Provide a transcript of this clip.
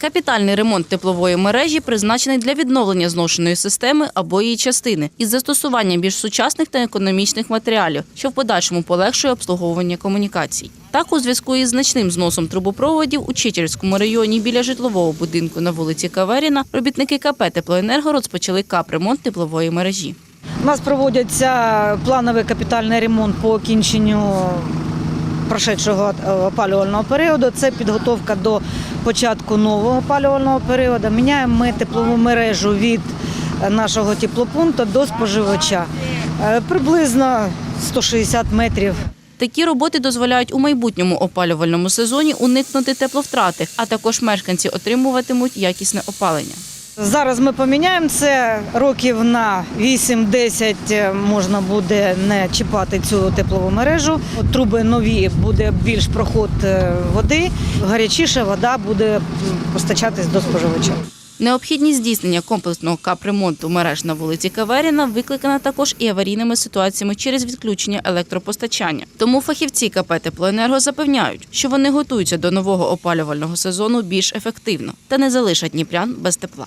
Капітальний ремонт теплової мережі призначений для відновлення зношеної системи або її частини із застосуванням більш сучасних та економічних матеріалів, що в подальшому полегшує обслуговування комунікацій. Так, у зв'язку із значним зносом трубопроводів у Чичерському районі біля житлового будинку на вулиці Каверіна робітники КП «Теплоенерго» розпочали капремонт теплової мережі. У нас проводяться плановий капітальний ремонт по окінченню прошедшого опалювального періоду. Це підготовка до початку нового опалювального періоду. Міняємо ми теплову мережу від е, нашого теплопункту до споживача. Е, Приблизно 160 метрів. Такі роботи дозволяють у майбутньому опалювальному сезоні уникнути тепловтрати, а також мешканці отримуватимуть якісне опалення. Зараз ми поміняємо це років на 8-10 можна буде не чіпати цю теплову мережу. Труби нові буде більш проход е, води, гарячіша вода буде постачатись до споживача. Необхідність здійснення комплексного капремонту мереж на вулиці Каверіна викликана також і аварійними ситуаціями через відключення електропостачання. Тому фахівці КП «Теплоенерго» запевняють, що вони готуються до нового опалювального сезону більш ефективно та не залишать Дніпрян без тепла.